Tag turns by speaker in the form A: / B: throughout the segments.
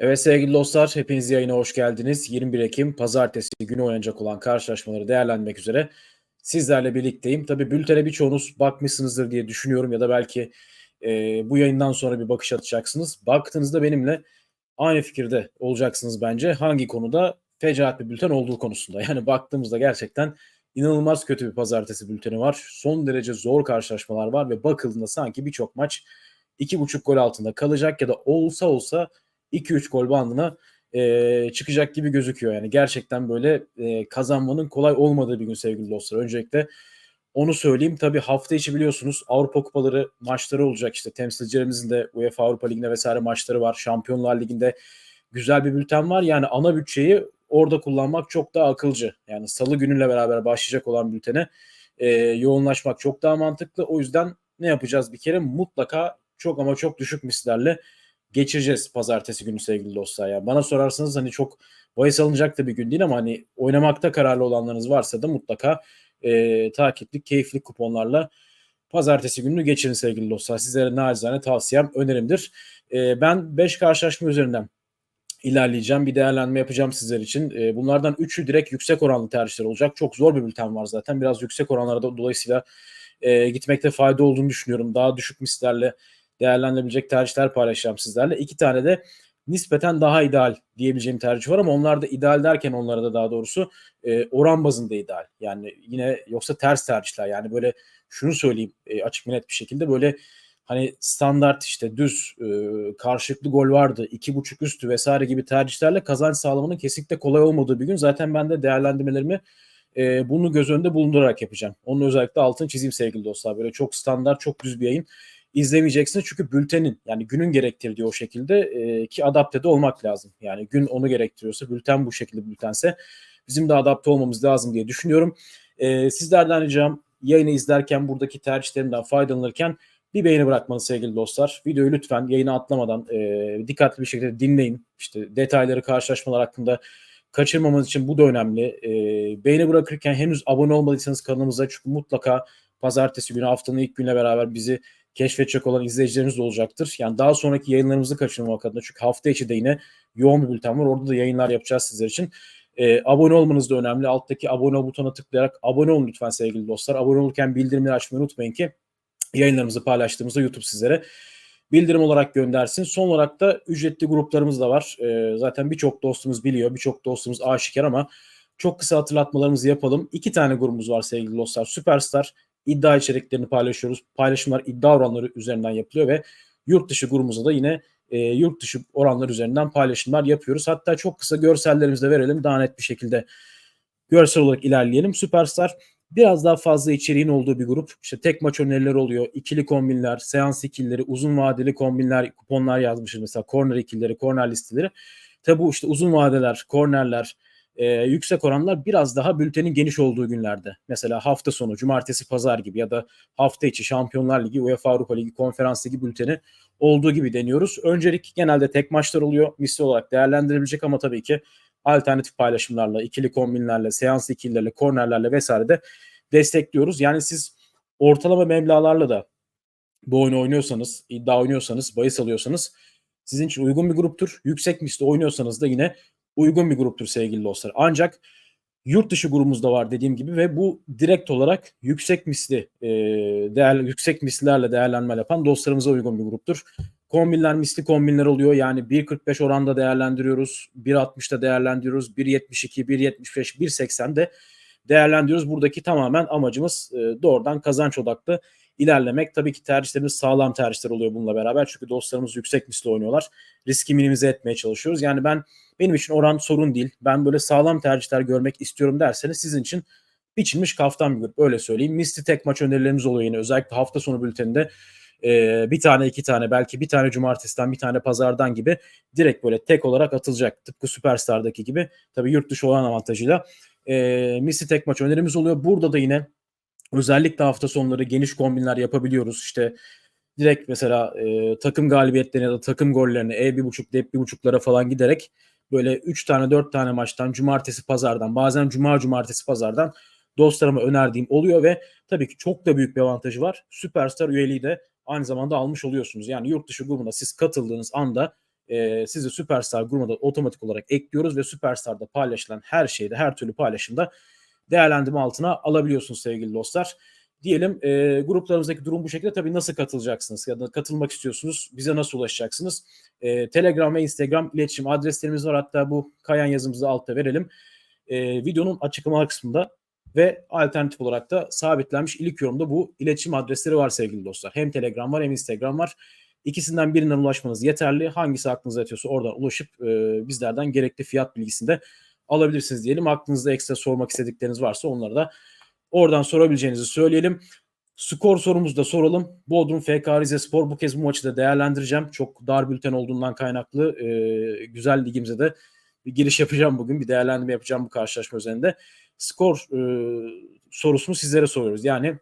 A: Evet sevgili dostlar, hepiniz yayına hoş geldiniz. 21 Ekim Pazartesi günü oynanacak olan karşılaşmaları değerlendirmek üzere sizlerle birlikteyim. Tabi bültene birçoğunuz bakmışsınızdır diye düşünüyorum ya da belki e, bu yayından sonra bir bakış atacaksınız. Baktığınızda benimle aynı fikirde olacaksınız bence. Hangi konuda? Fecaat bir bülten olduğu konusunda. Yani baktığımızda gerçekten inanılmaz kötü bir pazartesi bülteni var. Son derece zor karşılaşmalar var ve bakıldığında sanki birçok maç 2.5 gol altında kalacak ya da olsa olsa 2-3 gol bandına e, çıkacak gibi gözüküyor. Yani gerçekten böyle e, kazanmanın kolay olmadığı bir gün sevgili dostlar. Öncelikle onu söyleyeyim. Tabii hafta içi biliyorsunuz Avrupa Kupaları maçları olacak. İşte temsilcilerimizin de UEFA Avrupa Ligi'nde vesaire maçları var. Şampiyonlar Ligi'nde güzel bir bülten var. Yani ana bütçeyi orada kullanmak çok daha akılcı. Yani salı günüyle beraber başlayacak olan bültene e, yoğunlaşmak çok daha mantıklı. O yüzden ne yapacağız bir kere? Mutlaka çok ama çok düşük mislerle geçireceğiz pazartesi günü sevgili dostlar. Yani bana sorarsanız hani çok bahis alınacak da bir gün değil ama hani oynamakta kararlı olanlarınız varsa da mutlaka e, takipli, keyifli kuponlarla pazartesi gününü geçirin sevgili dostlar. Sizlere nacizane tavsiyem, önerimdir. E, ben 5 karşılaşma üzerinden ilerleyeceğim. Bir değerlendirme yapacağım sizler için. E, bunlardan 3'ü direkt yüksek oranlı tercihler olacak. Çok zor bir bülten var zaten. Biraz yüksek oranlara da dolayısıyla e, gitmekte fayda olduğunu düşünüyorum. Daha düşük mislerle değerlendirilecek tercihler paylaşacağım sizlerle. İki tane de nispeten daha ideal diyebileceğim tercih var ama onlar da ideal derken onlara da daha doğrusu e, oran bazında ideal. Yani yine yoksa ters tercihler. Yani böyle şunu söyleyeyim e, açık net bir şekilde böyle hani standart işte düz e, karşılıklı gol vardı, iki buçuk üstü vesaire gibi tercihlerle kazanç sağlamanın kesinlikle kolay olmadığı bir gün. Zaten ben de değerlendirmelerimi e, bunu göz önünde bulundurarak yapacağım. Onun özellikle altını çizeyim sevgili dostlar. Böyle çok standart, çok düz bir yayın izlemeyeceksiniz. Çünkü bültenin yani günün gerektirdiği o şekilde e, ki adapte de olmak lazım. Yani gün onu gerektiriyorsa bülten bu şekilde bültense bizim de adapte olmamız lazım diye düşünüyorum. E, sizlerden ricam yayını izlerken buradaki tercihlerimden faydalanırken bir beğeni bırakmanız sevgili dostlar. Videoyu lütfen yayına atlamadan e, dikkatli bir şekilde dinleyin. İşte detayları, karşılaşmalar hakkında kaçırmamanız için bu da önemli. E, beğeni bırakırken henüz abone olmadıysanız kanalımıza çünkü mutlaka pazartesi günü haftanın ilk günüyle beraber bizi keşfedecek olan izleyicilerimiz de olacaktır. Yani daha sonraki yayınlarımızı kaçırmamak adına çünkü hafta içi de yine yoğun bir bülten var. Orada da yayınlar yapacağız sizler için. E, abone olmanız da önemli. Alttaki abone ol butonuna tıklayarak abone olun lütfen sevgili dostlar. Abone olurken bildirimleri açmayı unutmayın ki yayınlarımızı paylaştığımızda YouTube sizlere bildirim olarak göndersin. Son olarak da ücretli gruplarımız da var. E, zaten birçok dostumuz biliyor, birçok dostumuz aşikar ama çok kısa hatırlatmalarımızı yapalım. İki tane grubumuz var sevgili dostlar. Süperstar iddia içeriklerini paylaşıyoruz. Paylaşımlar iddia oranları üzerinden yapılıyor ve yurt dışı grubumuzda da yine e, yurt dışı oranlar üzerinden paylaşımlar yapıyoruz. Hatta çok kısa görsellerimizi de verelim. Daha net bir şekilde görsel olarak ilerleyelim. Süperstar biraz daha fazla içeriğin olduğu bir grup. İşte tek maç önerileri oluyor. ikili kombinler, seans ikilileri, uzun vadeli kombinler, kuponlar yazmışız mesela. Corner ikilileri, corner listeleri. Tabi bu işte uzun vadeler, cornerler, e, yüksek oranlar biraz daha bültenin geniş olduğu günlerde. Mesela hafta sonu, cumartesi, pazar gibi ya da hafta içi Şampiyonlar Ligi, UEFA Avrupa Ligi, Konferans Ligi bülteni olduğu gibi deniyoruz. Öncelik genelde tek maçlar oluyor. Misli olarak değerlendirilecek ama tabii ki alternatif paylaşımlarla, ikili kombinlerle, seans ikililerle, kornerlerle vesaire de destekliyoruz. Yani siz ortalama meblalarla da bu oyunu oynuyorsanız, iddia oynuyorsanız, bahis alıyorsanız sizin için uygun bir gruptur. Yüksek misli oynuyorsanız da yine uygun bir gruptur sevgili dostlar. Ancak yurt dışı grubumuz da var dediğim gibi ve bu direkt olarak yüksek misli e, değer yüksek mislilerle değerlenme yapan dostlarımıza uygun bir gruptur. Kombinler misli kombinler oluyor. Yani 1.45 oranda değerlendiriyoruz. 1.60'da değerlendiriyoruz. 1.72, 1.75, 1.80'de değerlendiriyoruz. Buradaki tamamen amacımız e, doğrudan kazanç odaklı ilerlemek. Tabii ki tercihlerimiz sağlam tercihler oluyor bununla beraber. Çünkü dostlarımız yüksek misli oynuyorlar. Riski minimize etmeye çalışıyoruz. Yani ben benim için oran sorun değil. Ben böyle sağlam tercihler görmek istiyorum derseniz sizin için biçilmiş kaftan bir grup. Öyle söyleyeyim. Misli tek maç önerilerimiz oluyor yine. Özellikle hafta sonu bülteninde e, bir tane iki tane belki bir tane cumartesiden bir tane pazardan gibi direkt böyle tek olarak atılacak. Tıpkı Süperstar'daki gibi. Tabii yurt dışı olan avantajıyla. E, misli tek maç önerimiz oluyor. Burada da yine özellikle hafta sonları geniş kombinler yapabiliyoruz. İşte direkt mesela e, takım galibiyetlerine ya da takım gollerine E1.5, D1.5'lara falan giderek böyle 3 tane 4 tane maçtan cumartesi pazardan bazen cuma cumartesi pazardan dostlarıma önerdiğim oluyor ve tabii ki çok da büyük bir avantajı var. Süperstar üyeliği de aynı zamanda almış oluyorsunuz. Yani yurt dışı grubuna siz katıldığınız anda e, sizi Süperstar grubuna otomatik olarak ekliyoruz ve Süperstar'da paylaşılan her şeyde, her türlü paylaşımda değerlendirme altına alabiliyorsunuz sevgili dostlar. Diyelim e, gruplarımızdaki durum bu şekilde. Tabii nasıl katılacaksınız ya da katılmak istiyorsunuz? Bize nasıl ulaşacaksınız? E, Telegram ve Instagram iletişim adreslerimiz var. Hatta bu kayan yazımızı altta verelim. E, videonun açıklama kısmında ve alternatif olarak da sabitlenmiş ilk yorumda bu iletişim adresleri var sevgili dostlar. Hem Telegram var hem Instagram var. İkisinden birinden ulaşmanız yeterli. Hangisi aklınıza yatıyorsa oradan ulaşıp e, bizlerden gerekli fiyat bilgisini de alabilirsiniz diyelim. Aklınızda ekstra sormak istedikleriniz varsa onları da oradan sorabileceğinizi söyleyelim. Skor sorumuzu da soralım. Bodrum FK Rize Spor bu kez bu maçı da değerlendireceğim. Çok dar bülten olduğundan kaynaklı e, güzel ligimize de bir giriş yapacağım bugün. Bir değerlendirme yapacağım bu karşılaşma üzerinde. Skor e, sorusunu sizlere soruyoruz. Yani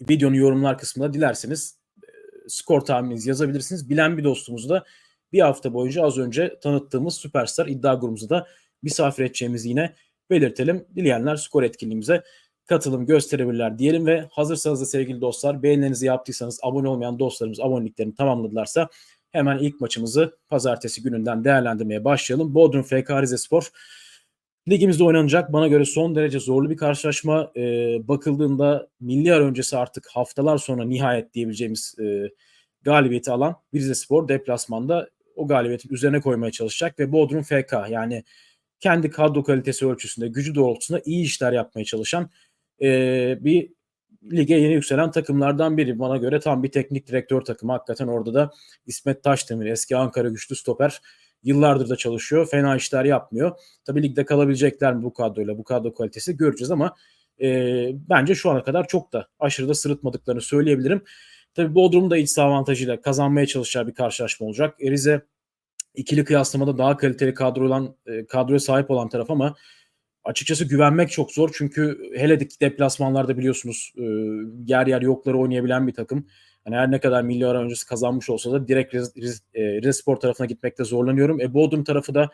A: videonun yorumlar kısmında dilerseniz e, skor tahmininizi yazabilirsiniz. Bilen bir dostumuzu da bir hafta boyunca az önce tanıttığımız Süperstar iddia grubumuza da misafir edeceğimizi yine belirtelim. Dileyenler skor etkinliğimize katılım gösterebilirler diyelim ve hazırsanız da sevgili dostlar beğenilerinizi yaptıysanız abone olmayan dostlarımız aboneliklerini tamamladılarsa hemen ilk maçımızı pazartesi gününden değerlendirmeye başlayalım. Bodrum FK Rizespor ligimizde oynanacak bana göre son derece zorlu bir karşılaşma. Ee, bakıldığında milli ara öncesi artık haftalar sonra nihayet diyebileceğimiz e, galibiyeti alan Rizespor deplasmanda o galibiyetin üzerine koymaya çalışacak ve Bodrum FK yani kendi kadro kalitesi ölçüsünde, gücü doğrultusunda iyi işler yapmaya çalışan e, bir lige yeni yükselen takımlardan biri. Bana göre tam bir teknik direktör takımı. Hakikaten orada da İsmet Taşdemir, eski Ankara güçlü stoper yıllardır da çalışıyor. Fena işler yapmıyor. Tabii ligde kalabilecekler mi bu kadroyla, bu kadro kalitesi göreceğiz ama e, bence şu ana kadar çok da aşırı da sırıtmadıklarını söyleyebilirim. Tabii Bodrum da iç avantajıyla kazanmaya çalışacağı bir karşılaşma olacak. E, Rize ikili kıyaslamada daha kaliteli kadro olan, e, kadroya sahip olan taraf ama açıkçası güvenmek çok zor. Çünkü hele deplasmanlarda biliyorsunuz e, yer yer yokları oynayabilen bir takım. Yani her ne kadar milli ara öncesi kazanmış olsa da direkt Rize, Rize, Rize Spor tarafına gitmekte zorlanıyorum. E, Bodrum tarafı da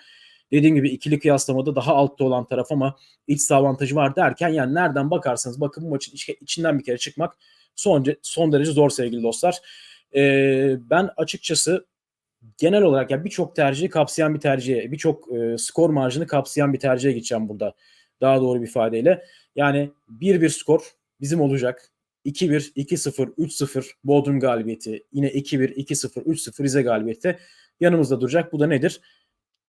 A: dediğim gibi ikili kıyaslamada daha altta olan taraf ama iç avantajı var derken yani nereden bakarsanız bakın bu maçın iç, içinden bir kere çıkmak son, son derece zor sevgili dostlar. E, ben açıkçası genel olarak yani birçok tercihi kapsayan bir tercihe, birçok e, skor marjını kapsayan bir tercihe gideceğim burada. Daha doğru bir ifadeyle. Yani 1-1 skor bizim olacak. 2-1, 2-0, 3-0 Bodrum galibiyeti. Yine 2-1, 2-0, 3-0 Rize galibiyeti yanımızda duracak. Bu da nedir?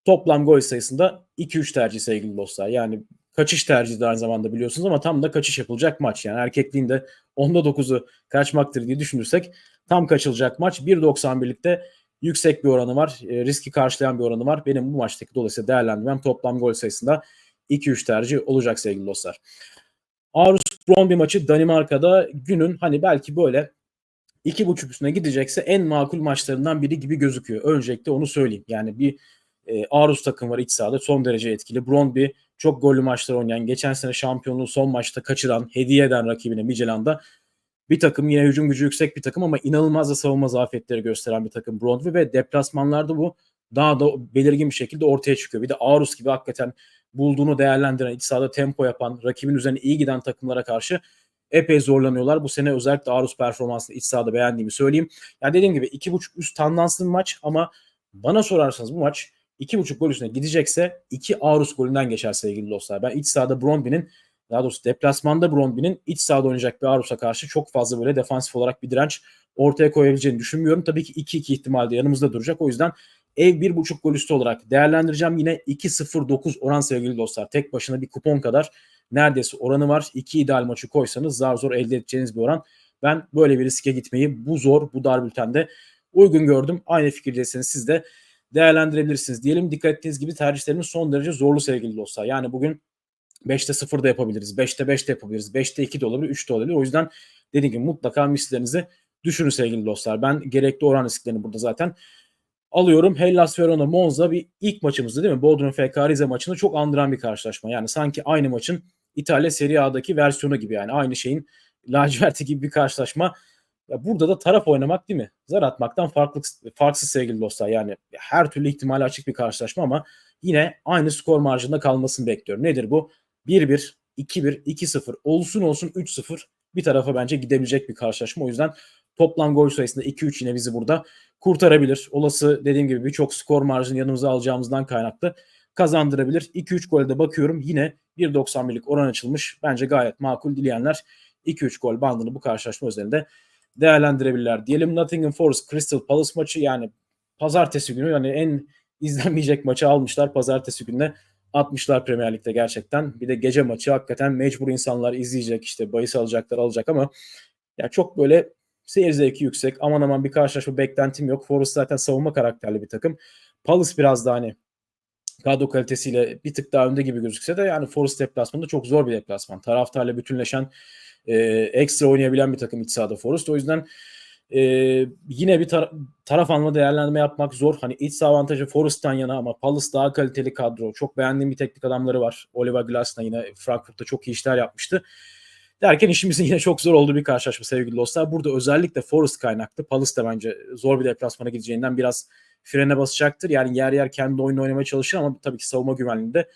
A: Toplam gol sayısında 2-3 tercih sevgili dostlar. Yani kaçış tercihi de aynı zamanda biliyorsunuz ama tam da kaçış yapılacak maç. Yani erkekliğinde onda 9'u kaçmaktır diye düşünürsek tam kaçılacak maç. 1.91'likte yüksek bir oranı var. E, riski karşılayan bir oranı var. Benim bu maçtaki dolayısıyla değerlendirmem toplam gol sayısında 2-3 tercih olacak sevgili dostlar. Aarhus Brøndby maçı Danimarka'da günün hani belki böyle iki buçuk üstüne gidecekse en makul maçlarından biri gibi gözüküyor. Öncelikle onu söyleyeyim. Yani bir e, Aarhus takım var iç sahada son derece etkili. Brøndby çok gollü maçlar oynayan, geçen sene şampiyonluğu son maçta kaçıran, hediye eden rakibine Midtjylland'da bir takım yine hücum gücü yüksek bir takım ama inanılmaz da savunma zafiyetleri gösteren bir takım Brondby ve deplasmanlarda bu daha da belirgin bir şekilde ortaya çıkıyor. Bir de Arus gibi hakikaten bulduğunu değerlendiren, iç sahada tempo yapan, rakibin üzerine iyi giden takımlara karşı epey zorlanıyorlar. Bu sene özellikle Arus performansını iç sahada beğendiğimi söyleyeyim. Yani dediğim gibi 2.5 üst tandanslı bir maç ama bana sorarsanız bu maç 2.5 gol üstüne gidecekse 2 Arus golünden geçer sevgili dostlar. Ben iç sahada Brondby'nin daha doğrusu deplasmanda Brondby'nin iç sahada oynayacak bir Arus'a karşı çok fazla böyle defansif olarak bir direnç ortaya koyabileceğini düşünmüyorum. Tabii ki 2-2 ihtimalde yanımızda duracak. O yüzden ev 1.5 gol üstü olarak değerlendireceğim. Yine 2-0-9 oran sevgili dostlar. Tek başına bir kupon kadar neredeyse oranı var. 2 ideal maçı koysanız zar zor elde edeceğiniz bir oran. Ben böyle bir riske gitmeyi bu zor, bu dar bültende uygun gördüm. Aynı fikirdeyseniz siz de değerlendirebilirsiniz diyelim. Dikkat ettiğiniz gibi tercihlerimiz son derece zorlu sevgili dostlar. Yani bugün 5'te 0 da yapabiliriz. 5'te 5 de yapabiliriz. 5'te 2 de olabilir. 3 de olabilir. O yüzden dediğim gibi mutlaka mislerinizi düşünün sevgili dostlar. Ben gerekli oran risklerini burada zaten alıyorum. Hellas Verona Monza bir ilk maçımızdı değil mi? Bodrum FK Rize maçını çok andıran bir karşılaşma. Yani sanki aynı maçın İtalya Serie A'daki versiyonu gibi yani aynı şeyin laciverti gibi bir karşılaşma. Ya burada da taraf oynamak değil mi? Zar atmaktan farklı, farksız sevgili dostlar. Yani her türlü ihtimali açık bir karşılaşma ama yine aynı skor marjında kalmasını bekliyorum. Nedir bu? 1-1, 2-1, 2-0 olsun olsun 3-0 bir tarafa bence gidebilecek bir karşılaşma. O yüzden toplam gol sayısında 2-3 yine bizi burada kurtarabilir. Olası dediğim gibi birçok skor marjını yanımıza alacağımızdan kaynaklı kazandırabilir. 2-3 gole de bakıyorum. Yine 1.91'lik oran açılmış. Bence gayet makul dileyenler 2-3 gol bandını bu karşılaşma üzerinde değerlendirebilirler. Diyelim Nottingham Forest Crystal Palace maçı yani pazartesi günü yani en izlenmeyecek maçı almışlar. Pazartesi gününe atmışlar Premier Lig'de gerçekten. Bir de gece maçı hakikaten mecbur insanlar izleyecek işte bahis alacaklar alacak ama ya çok böyle seyir zevki yüksek. Aman aman bir karşılaşma beklentim yok. Forest zaten savunma karakterli bir takım. Palace biraz daha hani kadro kalitesiyle bir tık daha önde gibi gözükse de yani Forest deplasmanında çok zor bir deplasman. Taraftarla bütünleşen e, ekstra oynayabilen bir takım iç sahada Forest. O yüzden e, yine bir tar- taraf alma değerlendirme yapmak zor. Hani iç saha avantajı Forest'tan yana ama Palace daha kaliteli kadro. Çok beğendiğim bir teknik adamları var. Oliver Glasner yine Frankfurt'ta çok iyi işler yapmıştı. Derken işimizin yine çok zor olduğu bir karşılaşma sevgili dostlar. Burada özellikle Forest kaynaklı. Palace da bence zor bir deplasmana gideceğinden biraz frene basacaktır. Yani yer yer kendi oyunu oynamaya çalışır ama tabii ki savunma güvenliğinde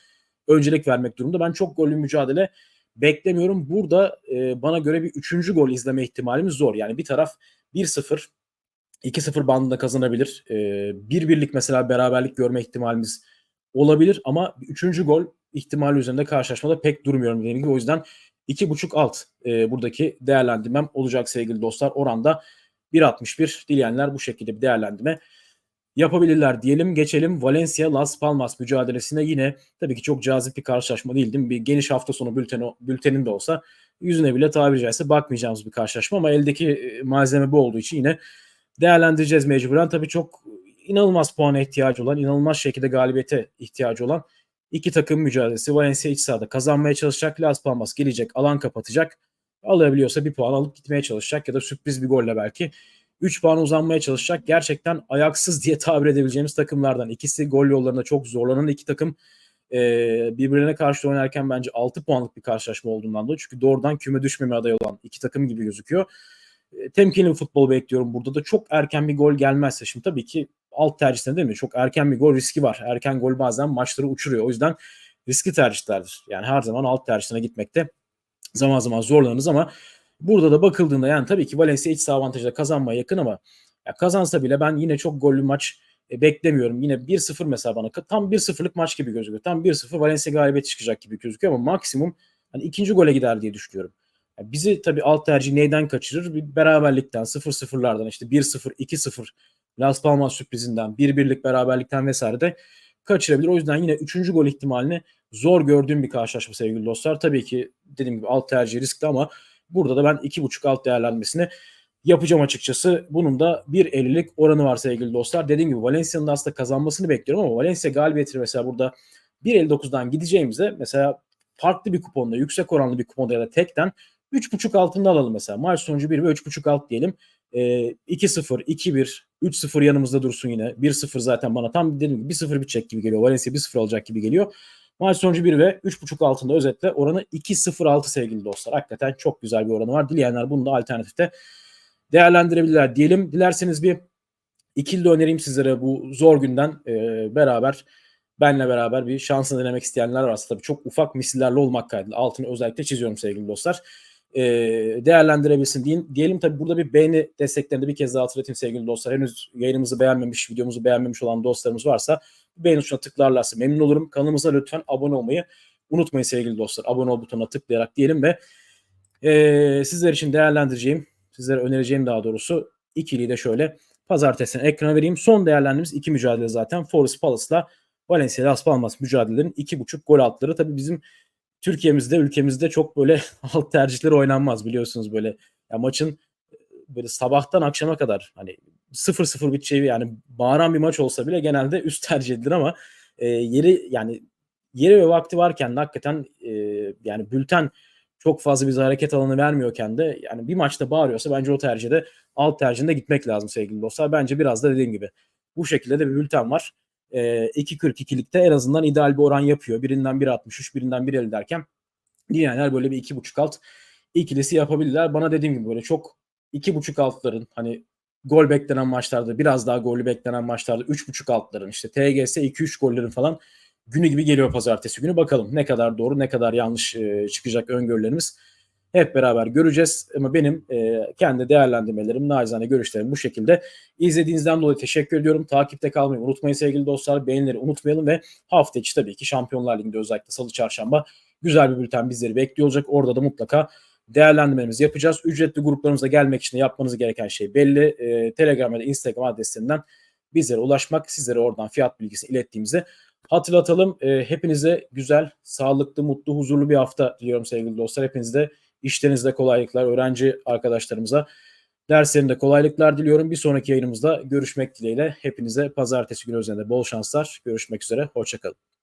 A: öncelik vermek durumunda. Ben çok gollü mücadele beklemiyorum. Burada e, bana göre bir üçüncü gol izleme ihtimalimiz zor. Yani bir taraf 1-0 2-0 bandında kazanabilir. E, bir birlik mesela beraberlik görme ihtimalimiz olabilir ama üçüncü gol ihtimali üzerinde karşılaşmada pek durmuyorum dediğim gibi. O yüzden 2.5 alt e, buradaki değerlendirmem olacak sevgili dostlar. Oranda 1.61 dileyenler bu şekilde bir değerlendirme yapabilirler diyelim. Geçelim Valencia Las Palmas mücadelesine yine tabii ki çok cazip bir karşılaşma değil değil mi? Bir geniş hafta sonu bülteni, bülteninde olsa yüzüne bile tabiri caizse bakmayacağımız bir karşılaşma ama eldeki malzeme bu olduğu için yine değerlendireceğiz mecburen. Tabii çok inanılmaz puana ihtiyacı olan, inanılmaz şekilde galibiyete ihtiyacı olan iki takım mücadelesi. Valencia iç sahada kazanmaya çalışacak. Las Palmas gelecek, alan kapatacak. Alabiliyorsa bir puan alıp gitmeye çalışacak ya da sürpriz bir golle belki 3 puan uzanmaya çalışacak. Gerçekten ayaksız diye tabir edebileceğimiz takımlardan. ikisi gol yollarında çok zorlanan iki takım e, birbirine karşı oynarken bence 6 puanlık bir karşılaşma olduğundan dolayı. Çünkü doğrudan küme düşmeme adayı olan iki takım gibi gözüküyor. E, temkinli bir futbol bekliyorum burada da. Çok erken bir gol gelmezse şimdi tabii ki alt tercihinde değil mi? Çok erken bir gol riski var. Erken gol bazen maçları uçuruyor. O yüzden riskli tercihlerdir. Yani her zaman alt tercihine gitmekte zaman zaman zorlanırız ama Burada da bakıldığında yani tabii ki Valencia iç saha avantajıyla kazanmaya yakın ama ya kazansa bile ben yine çok gollü maç e, beklemiyorum. Yine 1-0 mesela bana tam 1-0'lık maç gibi gözüküyor. Tam 1-0 Valencia galibiyet çıkacak gibi gözüküyor ama maksimum hani ikinci gole gider diye düşünüyorum. Yani bizi tabii alt tercih neyden kaçırır? Bir beraberlikten, 0-0'lardan işte 1-0, 2-0 Las Palmas sürprizinden, 1-1'lik beraberlikten vesaire de kaçırabilir. O yüzden yine üçüncü gol ihtimalini zor gördüğüm bir karşılaşma sevgili dostlar. Tabii ki dediğim gibi alt tercih riskli ama Burada da ben 2.5 alt değerlenmesini yapacağım açıkçası. Bunun da 1.50'lik oranı var sevgili dostlar. Dediğim gibi Valencia'nın aslında kazanmasını bekliyorum ama Valencia galibiyeti mesela burada 1.59'dan gideceğimize mesela farklı bir kuponda, yüksek oranlı bir kuponda ya da tekten 3.5 altında alalım mesela. Maç sonucu 1 ve 3.5 alt diyelim. E, 2-0, 2-1, 3-0 yanımızda dursun yine. 1-0 zaten bana tam dediğim gibi 1-0 bitecek gibi geliyor. Valencia 1-0 alacak gibi geliyor. Maç sonucu 1 ve 3.5 altında özetle oranı 2.06 sevgili dostlar. Hakikaten çok güzel bir oranı var. Dileyenler bunu da alternatifte değerlendirebilirler diyelim. Dilerseniz bir ikili de önereyim sizlere bu zor günden e, beraber benle beraber bir şansını denemek isteyenler varsa tabii çok ufak misillerle olmak kaydıyla altını özellikle çiziyorum sevgili dostlar. E, değerlendirebilsin diyelim. diyelim tabii burada bir beğeni desteklerini de bir kez daha hatırlatayım sevgili dostlar. Henüz yayınımızı beğenmemiş, videomuzu beğenmemiş olan dostlarımız varsa beğeni tuşuna tıklarlarsa memnun olurum. Kanalımıza lütfen abone olmayı unutmayın sevgili dostlar. Abone ol butonuna tıklayarak diyelim ve e, sizler için değerlendireceğim, sizlere önereceğim daha doğrusu ikiliyi de şöyle pazartesine ekrana vereyim. Son değerlendirmemiz iki mücadele zaten. Forest Palace'la Valencia Las Palmas mücadelelerin iki buçuk gol altları. Tabii bizim Türkiye'mizde, ülkemizde çok böyle alt tercihleri oynanmaz biliyorsunuz böyle. Ya maçın böyle sabahtan akşama kadar hani 0-0 biteceği yani bağıran bir maç olsa bile genelde üst tercih edilir ama e, yeri yani yeri ve vakti varken de hakikaten e, yani bülten çok fazla bize hareket alanı vermiyorken de yani bir maçta bağırıyorsa bence o tercihde alt tercihinde gitmek lazım sevgili dostlar. Bence biraz da dediğim gibi bu şekilde de bir bülten var. E, 2.42'likte en azından ideal bir oran yapıyor. Birinden 1.63 birinden 1.50 derken diğerler böyle bir 2.5 alt ikilisi yapabilirler. Bana dediğim gibi böyle çok 2.5 altların hani gol beklenen maçlarda biraz daha golü beklenen maçlarda 3.5 altların işte TGS 2-3 gollerin falan günü gibi geliyor pazartesi günü. Bakalım ne kadar doğru ne kadar yanlış e, çıkacak öngörülerimiz hep beraber göreceğiz. Ama benim e, kendi değerlendirmelerim, naizane görüşlerim bu şekilde. İzlediğinizden dolayı teşekkür ediyorum. Takipte kalmayı unutmayın sevgili dostlar. Beğenileri unutmayalım ve hafta içi tabii ki Şampiyonlar Ligi'nde özellikle salı çarşamba güzel bir bülten bizleri bekliyor olacak. Orada da mutlaka değerlendirmemizi yapacağız. Ücretli gruplarımıza gelmek için yapmanız gereken şey belli. E, Telegram da Instagram adreslerinden bizlere ulaşmak, sizlere oradan fiyat bilgisi ilettiğimizi hatırlatalım. E, hepinize güzel, sağlıklı, mutlu, huzurlu bir hafta diliyorum sevgili dostlar. Hepinize işlerinizde kolaylıklar, öğrenci arkadaşlarımıza derslerinde kolaylıklar diliyorum. Bir sonraki yayınımızda görüşmek dileğiyle. Hepinize pazartesi günü üzerinde bol şanslar. Görüşmek üzere. Hoşçakalın.